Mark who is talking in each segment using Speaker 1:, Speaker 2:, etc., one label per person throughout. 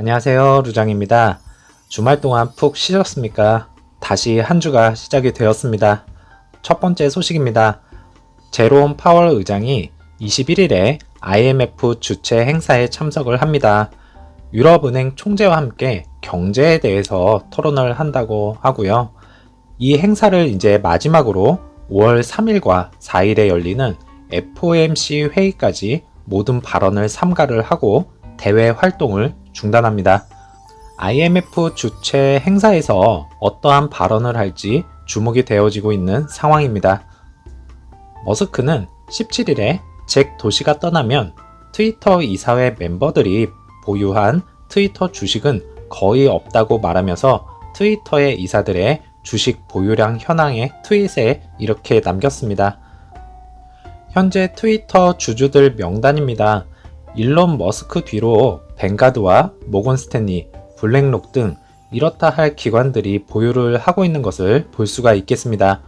Speaker 1: 안녕하세요. 루장입니다. 주말 동안 푹 쉬셨습니까? 다시 한 주가 시작이 되었습니다. 첫 번째 소식입니다. 제롬 파월 의장이 21일에 IMF 주최 행사에 참석을 합니다. 유럽은행 총재와 함께 경제에 대해서 토론을 한다고 하고요. 이 행사를 이제 마지막으로 5월 3일과 4일에 열리는 FOMC 회의까지 모든 발언을 삼가를 하고 대외 활동을 중단합니다. IMF 주최 행사에서 어떠한 발언을 할지 주목이 되어지고 있는 상황입니다. 머스크는 17일에 잭 도시가 떠나면 트위터 이사회 멤버들이 보유한 트위터 주식은 거의 없다고 말하면서 트위터의 이사들의 주식 보유량 현황의 트윗에 이렇게 남겼습니다. 현재 트위터 주주들 명단입니다. 일론 머스크 뒤로 뱅가드와 모건 스탠리, 블랙록 등 이렇다 할 기관들이 보유를 하고 있는 것을 볼 수가 있겠습니다.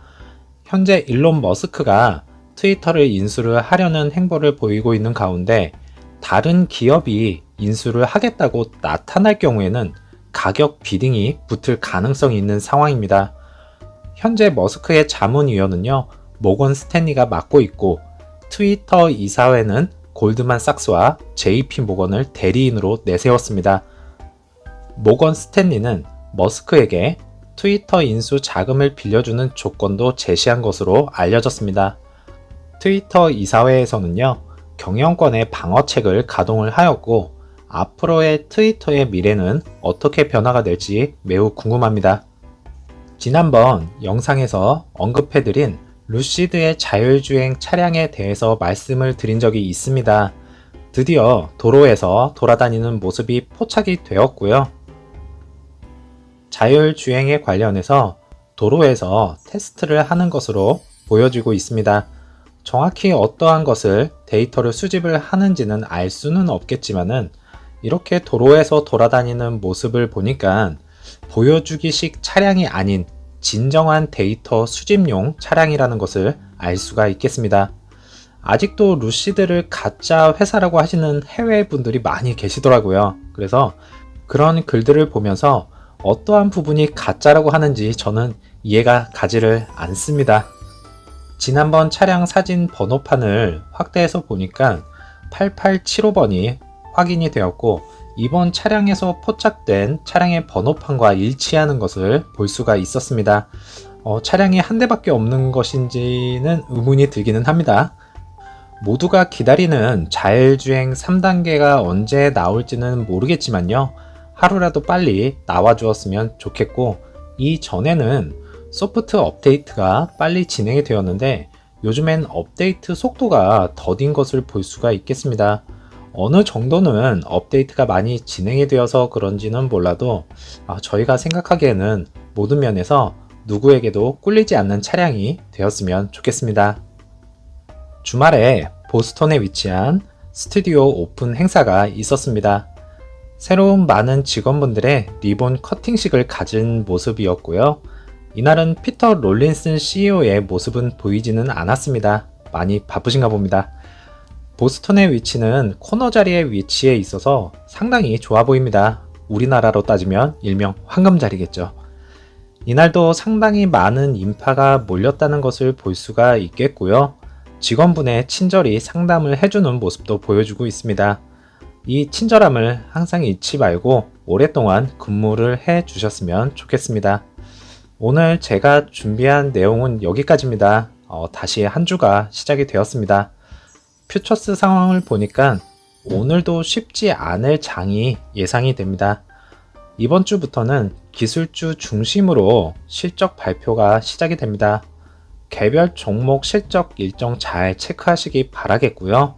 Speaker 1: 현재 일론 머스크가 트위터를 인수를 하려는 행보를 보이고 있는 가운데 다른 기업이 인수를 하겠다고 나타날 경우에는 가격 비딩이 붙을 가능성이 있는 상황입니다. 현재 머스크의 자문위원은요, 모건 스탠리가 맡고 있고 트위터 이사회는 골드만 삭스와 JP 모건을 대리인으로 내세웠습니다. 모건 스탠리는 머스크에게 트위터 인수 자금을 빌려주는 조건도 제시한 것으로 알려졌습니다. 트위터 이사회에서는요, 경영권의 방어책을 가동을 하였고, 앞으로의 트위터의 미래는 어떻게 변화가 될지 매우 궁금합니다. 지난번 영상에서 언급해드린 루시드의 자율주행 차량에 대해서 말씀을 드린 적이 있습니다. 드디어 도로에서 돌아다니는 모습이 포착이 되었고요. 자율주행에 관련해서 도로에서 테스트를 하는 것으로 보여지고 있습니다. 정확히 어떠한 것을 데이터를 수집을 하는지는 알 수는 없겠지만은 이렇게 도로에서 돌아다니는 모습을 보니까 보여주기식 차량이 아닌 진정한 데이터 수집용 차량이라는 것을 알 수가 있겠습니다. 아직도 루시드를 가짜 회사라고 하시는 해외 분들이 많이 계시더라고요. 그래서 그런 글들을 보면서 어떠한 부분이 가짜라고 하는지 저는 이해가 가지를 않습니다. 지난번 차량 사진 번호판을 확대해서 보니까 8875번이 확인이 되었고 이번 차량에서 포착된 차량의 번호판과 일치하는 것을 볼 수가 있었습니다. 어, 차량이 한 대밖에 없는 것인지는 의문이 들기는 합니다. 모두가 기다리는 자율주행 3단계가 언제 나올지는 모르겠지만요. 하루라도 빨리 나와 주었으면 좋겠고, 이 전에는 소프트 업데이트가 빨리 진행이 되었는데, 요즘엔 업데이트 속도가 더딘 것을 볼 수가 있겠습니다. 어느 정도는 업데이트가 많이 진행이 되어서 그런지는 몰라도 아, 저희가 생각하기에는 모든 면에서 누구에게도 꿀리지 않는 차량이 되었으면 좋겠습니다. 주말에 보스턴에 위치한 스튜디오 오픈 행사가 있었습니다. 새로운 많은 직원분들의 리본 커팅식을 가진 모습이었고요. 이날은 피터 롤린슨 CEO의 모습은 보이지는 않았습니다. 많이 바쁘신가 봅니다. 보스턴의 위치는 코너 자리에 위치해 있어서 상당히 좋아 보입니다. 우리나라로 따지면 일명 황금 자리겠죠. 이날도 상당히 많은 인파가 몰렸다는 것을 볼 수가 있겠고요. 직원분의 친절히 상담을 해주는 모습도 보여주고 있습니다. 이 친절함을 항상 잊지 말고 오랫동안 근무를 해 주셨으면 좋겠습니다. 오늘 제가 준비한 내용은 여기까지입니다. 어, 다시 한 주가 시작이 되었습니다. 퓨처스 상황을 보니까 오늘도 쉽지 않을 장이 예상이 됩니다. 이번 주부터는 기술주 중심으로 실적 발표가 시작이 됩니다. 개별 종목 실적 일정 잘 체크하시기 바라겠고요.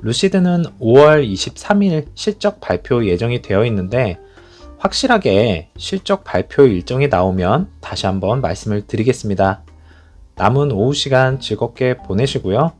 Speaker 1: 루시드는 5월 23일 실적 발표 예정이 되어 있는데 확실하게 실적 발표 일정이 나오면 다시 한번 말씀을 드리겠습니다. 남은 오후 시간 즐겁게 보내시고요.